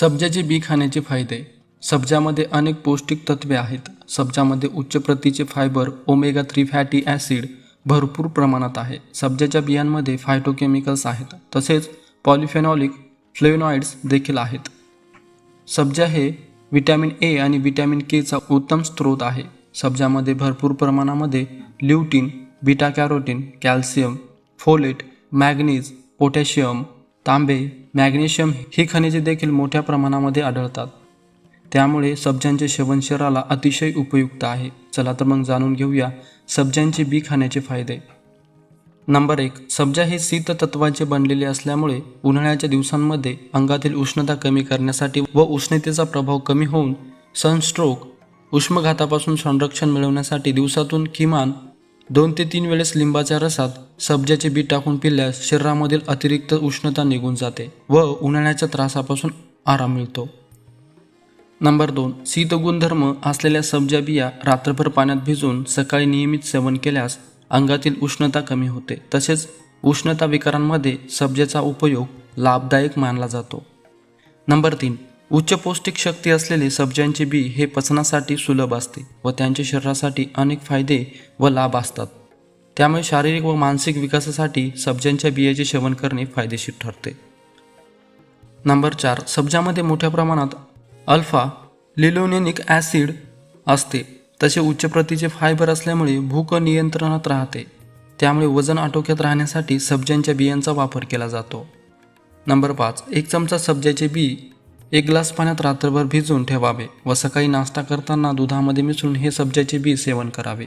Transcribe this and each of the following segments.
सब्जाचे बी खाण्याचे फायदे. सब्जामध्ये अनेक पौष्टिक तत्वे आहेत. सब्जामध्ये उच्च प्रतीचे fibre omega three fatty acid भरपूर प्रमाणात आहे. सब्जाच्या बियांमध्ये फायटोकेमिकल्स आहेत. तसेच पॉलिफेनॉलिक फ्लेनॉइड्स देखील आहेत. सब्जा हे विटॅमिन ए आणि विटॅमिन केचा उत्तम स्रोत आहे. सब्जामध्ये भरपूर प्रमाणामध्ये lutein beta carotene calcium folate manganese potassium तांबे मॅग्नेशियम ही खनिजे देखील मोठ्या प्रमाणामध्ये आढळतात. त्यामुळे सब्जांचे सेवन शरीराला अतिशय उपयुक्त आहे. चला तर मग जाणून घेऊया सब्जांचे बी खाण्याचे फायदे. नंबर एक सब्जा हे शीत तत्वाचे बनलेले असल्यामुळे उन्हाळ्याच्या दिवसांमध्ये अंगातील उष्णता कमी करण्यासाठी व उष्णतेचा प्रभाव कमी होऊन सनस्ट्रोक उष्मघातापासून संरक्षण मिळवण्यासाठी दिवसातून किमान दोन ते तीन वेळेस लिंबाच्या रसात सब्जाचे बी टाकून पिल्यास शरीरामधील अतिरिक्त उष्णता निघून जाते व उन्हाळ्याच्या त्रासापासून आराम मिळतो. नंबर दोन शीत गुणधर्म असलेल्या सब्जा बिया रात्रभर पाण्यात भिजून सकाळी नियमित सेवन केल्यास अंगातील उष्णता कमी होते. तसेच उष्णता विकारांमध्ये सब्जाचा उपयोग लाभदायक मानला जातो. नंबर तीन उच्च पौष्टिक शक्ती असलेले सब्ज्यांचे बी हे पचनासाठी सुलभ असते व त्यांच्या शरीरासाठी अनेक फायदे व लाभ असतात. त्यामुळे शारीरिक व मानसिक विकासासाठी सब्ज्यांच्या बियाचे सेवन करणे फायदेशीर ठरते. नंबर चार सब्जामध्ये मोठ्या प्रमाणात अल्फा लिलोनेनिक ॲसिड असते. तसे उच्च प्रतीचे फायबर असल्यामुळे भूक नियंत्रणात राहते. त्यामुळे वजन आटोक्यात राहण्यासाठी सब्ज्यांच्या बियांचा वापर केला जातो. नंबर पाच एक चमचा सब्ज्याचे बी एक ग्लास पाण्यात रात्रभर भिजवून ठेवावे व सकाळी नाश्ता करताना दुधामध्ये मिसळून हे सब्जाचे बी सेवन करावे.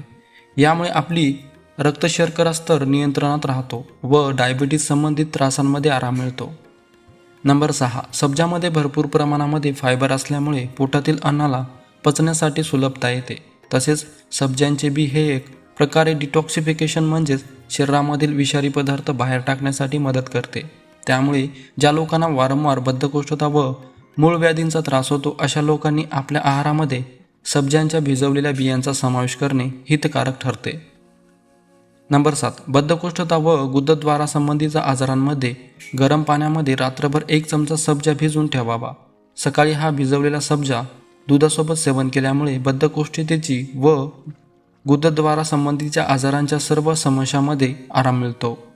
यामुळे आपली रक्त शर्करा स्तर नियंत्रणात राहतो व डायबिटीज संबंधित त्रासांमध्ये आराम मिळतो. नंबर सहा सब्जामध्ये भरपूर प्रमाणामध्ये फायबर असल्यामुळे पोटातील अन्नाला पचण्यासाठी सुलभता येते. तसेच सब्जांचे बी हे एक प्रकारे डिटॉक्सिफिकेशन म्हणजेच शरीरामधील विषारी पदार्थ बाहेर टाकण्यासाठी मदत करते. त्यामुळे ज्या लोकांना वारंवार बद्धकोष्ठता व मूळ व्याधींचा त्रास होतो अशा लोकांनी आपल्या आहारामध्ये सब्ज्यांच्या भिजवलेल्या बियांचा समावेश करणे हितकारक ठरते. नंबर सात बद्धकोष्ठता व गुद्धद्वारासंबंधीच्या आजारांमध्ये गरम पाण्यामध्ये रात्रभर एक चमचा सब्जा भिजवून ठेवावा. सकाळी हा भिजवलेला सब्जा दुधासोबत सेवन केल्यामुळे बद्धकोष्ठतेची व गुद्धद्वारासंबंधीच्या आजारांच्या सर्व समस्यांमध्ये आराम मिळतो.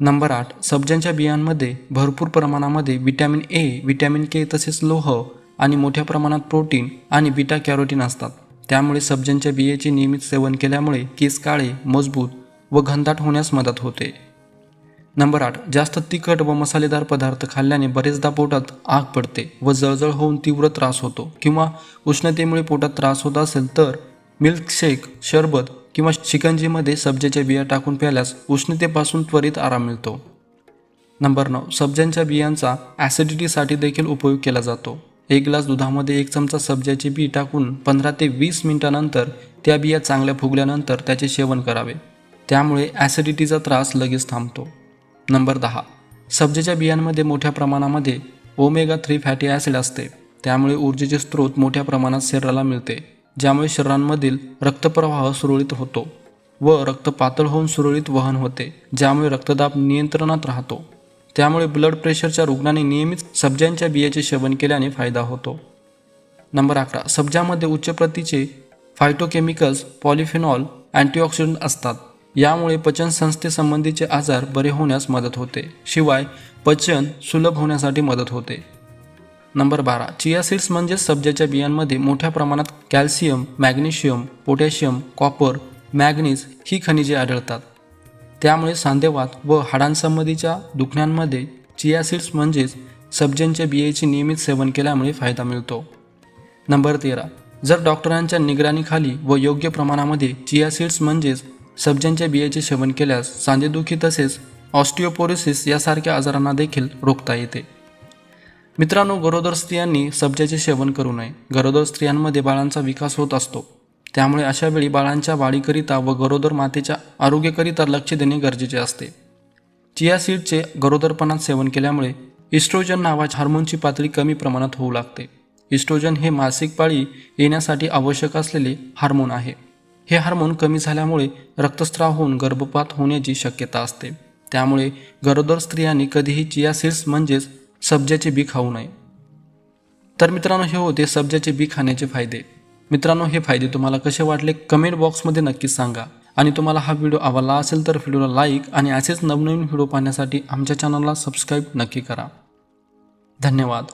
नंबर आठ सब्जांच्या बियांमध्ये भरपूर प्रमाणामध्ये विटॅमिन ए विटॅमिन के तसेच लोह आणि मोठ्या प्रमाणात प्रोटीन आणि बीटा कॅरोटीन असतात. त्यामुळे सब्जांच्या बियेचे नियमित सेवन केल्यामुळे केस काळे मजबूत व घनदाट होण्यास मदत होते. नंबर आठ जास्त तिखट व मसालेदार पदार्थ खाल्ल्याने बरेचदा पोटात आग पडते व जळजळ होऊन तीव्र त्रास होतो किंवा उष्णतेमुळे पोटात त्रास होत असेल तर मिल्कशेक शरबत किंवा शिकंजीमध्ये सब्जाच्या बिया टाकून प्याल्यास उष्णतेपासून त्वरित आराम मिळतो. नंबर नऊ सब्जांच्या बियांचा ॲसिडिटीसाठी देखील उपयोग केला जातो. एक ग्लास दुधामध्ये एक चमचा सब्जाचे बी टाकून पंधरा ते वीस मिनिटानंतर त्या बिया चांगल्या फुगल्यानंतर त्याचे सेवन करावे. त्यामुळे ॲसिडिटीचा त्रास लगेच थांबतो. नंबर दहा सब्जेच्या बियांमध्ये मोठ्या प्रमाणामध्ये ओमेगा थ्री फॅटी ॲसिड असते. त्यामुळे ऊर्जेचे स्रोत मोठ्या प्रमाणात शरीराला मिळते. ज्यामुळे शरीरांमधील रक्तप्रवाह सुरळीत होतो व रक्त पातळ होऊन सुरळीत वहन होते ज्यामुळे रक्तदाब नियंत्रणात राहतो. त्यामुळे ब्लड प्रेशरच्या रुग्णाने नियमित सब्जांच्या बियाचे सेवन केल्याने फायदा होतो. नंबर अकरा सब्जामध्ये उच्च प्रतीचे फायटोकेमिकल्स पॉलिफिनॉल अँटीऑक्सिडंट असतात. यामुळे पचन संस्थेसंबंधीचे आजार बरे होण्यास मदत होते. शिवाय पचन सुलभ होण्यासाठी मदत होते. नंबर बारा. चिया सीड्स म्हणजे सब्जाच्या बियांमध्ये मोठ्या प्रमाणात calcium magnesium potassium copper manganese ही खनिजे आढळतात. त्यामुळे सांधेवात व हाडांसंबंधीच्या दुखण्यांमध्ये चिया सीड्स म्हणजेच सब्जांच्या बियाचे नियमित सेवन केल्यामुळे फायदा मिळतो. नंबर तेरा. जर डॉक्टरांच्या निगराणीखाली व योग्य प्रमाणामध्ये चिया सीड्स म्हणजेच सब्जांच्या बियाचे सेवन केल्यास सांधेदुखी तसेच ऑस्टिओपोरोसिस यासारख्या आजारांना देखील रोखता येते. मित्रांनो गरोदर स्त्रियांनी सब्जाचे सेवन करू नये. गरोदर स्त्रियांमध्ये बाळांचा विकास होत असतो. त्यामुळे अशा वेळी बाळांच्या वाढीकरिता व गरोदर मातेच्या आरोग्याकरिता लक्ष देणे गरजेचे असते. चिया सीडचे गरोदरपणात सेवन केल्यामुळे इस्ट्रोजन नावाच्या हार्मोनची पातळी कमी प्रमाणात होऊ लागते. इस्ट्रोजन हे मासिक पाळी येण्यासाठी आवश्यक असलेले हार्मोन आहे. हे हार्मोन कमी झाल्यामुळे रक्तस्राव होऊन गर्भपात होण्याची शक्यता असते. त्यामुळे गरोदर स्त्रियांनी कधीही चिया सीड्स म्हणजेच सब्जाचे बी खाऊ नये. तर मित्रांनो हे होते सब्जाचे बी खाण्याचे फायदे. मित्रांनो हे फायदे तुम्हाला कसे वाटले कमेंट बॉक्समध्ये नक्कीच सांगा. आणि तुम्हाला हा व्हिडिओ आवडला असेल तर व्हिडिओला लाईक आणि असेच नवनवीन व्हिडिओ पाहण्यासाठी आमच्या चॅनलला सबस्क्राईब नक्की करा. धन्यवाद.